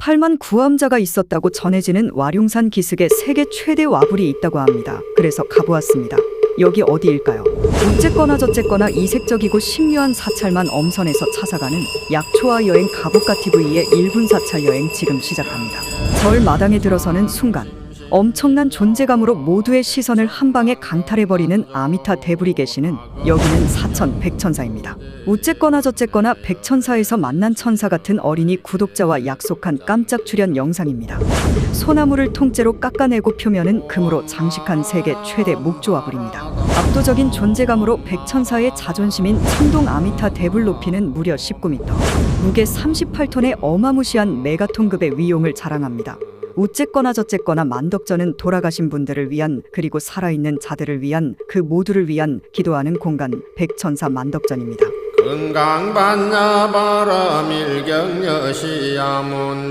8만 구암자가 있었다고 전해지는 와룡산 기슭에 세계 최대 와불이 있다고 합니다. 그래서 가보았습니다. 여기 어디일까요? 어쨌거나 저쨌거나 이색적이고 신묘한 사찰만 엄선해서 찾아가는 약초와 여행 가볼까 TV의 1분 사찰 여행 지금 시작합니다. 절 마당에 들어서는 순간 엄청난 존재감으로 모두의 시선을 한 방에 강탈해버리는 아미타 대불이 계시는 여기는 사천 백천사입니다. 어쨌거나 저쨌거나 백천사에서 만난 천사 같은 어린이 구독자와 약속한 깜짝 출연 영상입니다. 소나무를 통째로 깎아내고 표면은 금으로 장식한 세계 최대 목조화불입니다. 압도적인 존재감으로 백천사의 자존심인 천동 아미타 대불 높이는 무려 19m, 무게 38톤의 어마무시한 메가톤급의 위용을 자랑합니다. 어쨌거나 저쨌거나 만덕전은 돌아가신 분들을 위한 그리고 살아있는 자들을 위한 그 모두를 위한 기도하는 공간 백천사 만덕전입니다. 건강반야 바라밀경여시야문